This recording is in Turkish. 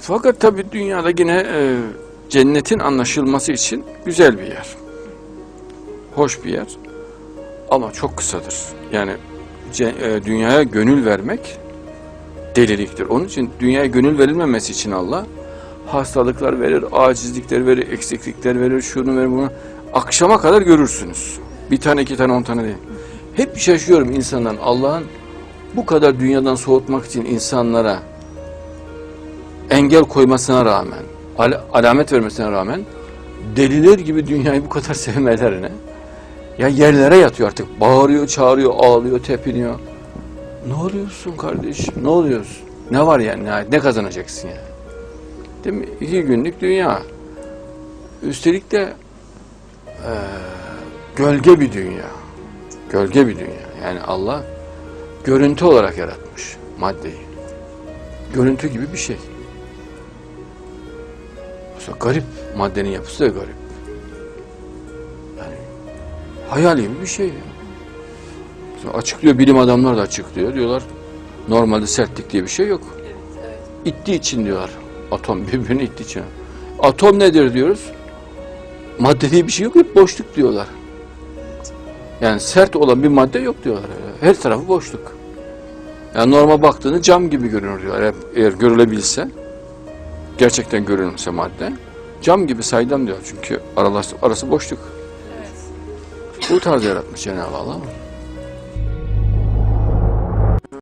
Fakat tabii dünyada yine e, cennetin anlaşılması için güzel bir yer. Hoş bir yer. Ama çok kısadır. Yani e, dünyaya gönül vermek deliliktir. Onun için dünyaya gönül verilmemesi için Allah hastalıklar verir, acizlikler verir, eksiklikler verir, şunu verir, bunu. Akşama kadar görürsünüz. Bir tane, iki tane, on tane değil. Hep şaşıyorum insandan. Allah'ın bu kadar dünyadan soğutmak için insanlara engel koymasına rağmen, al- alamet vermesine rağmen deliler gibi dünyayı bu kadar sevmelerine ya yerlere yatıyor artık. Bağırıyor, çağırıyor, ağlıyor, tepiniyor. Ne oluyorsun kardeşim? Ne oluyorsun? Ne var yani? Ne, ne kazanacaksın yani? Değil mi? İki günlük dünya. Üstelik de eee, gölge bir dünya. Gölge bir dünya. Yani Allah görüntü olarak yaratmış maddeyi. Görüntü gibi bir şey. Mesela garip. Maddenin yapısı da garip. Yani hayal gibi bir şey. ya. Mesela açıklıyor, bilim adamlar da açıklıyor. Diyorlar normalde sertlik diye bir şey yok. İttiği için diyorlar. Atom birbirini ittiği için. Atom nedir diyoruz. Madde diye bir şey yok, hep boşluk diyorlar. Yani sert olan bir madde yok diyorlar. Her tarafı boşluk. Yani normal baktığını cam gibi görünür diyorlar. Eğer, eğer görülebilse, gerçekten görünürse madde, cam gibi saydam diyor. Çünkü arası, arası boşluk. Bu tarz yaratmış Cenab-ı Allah.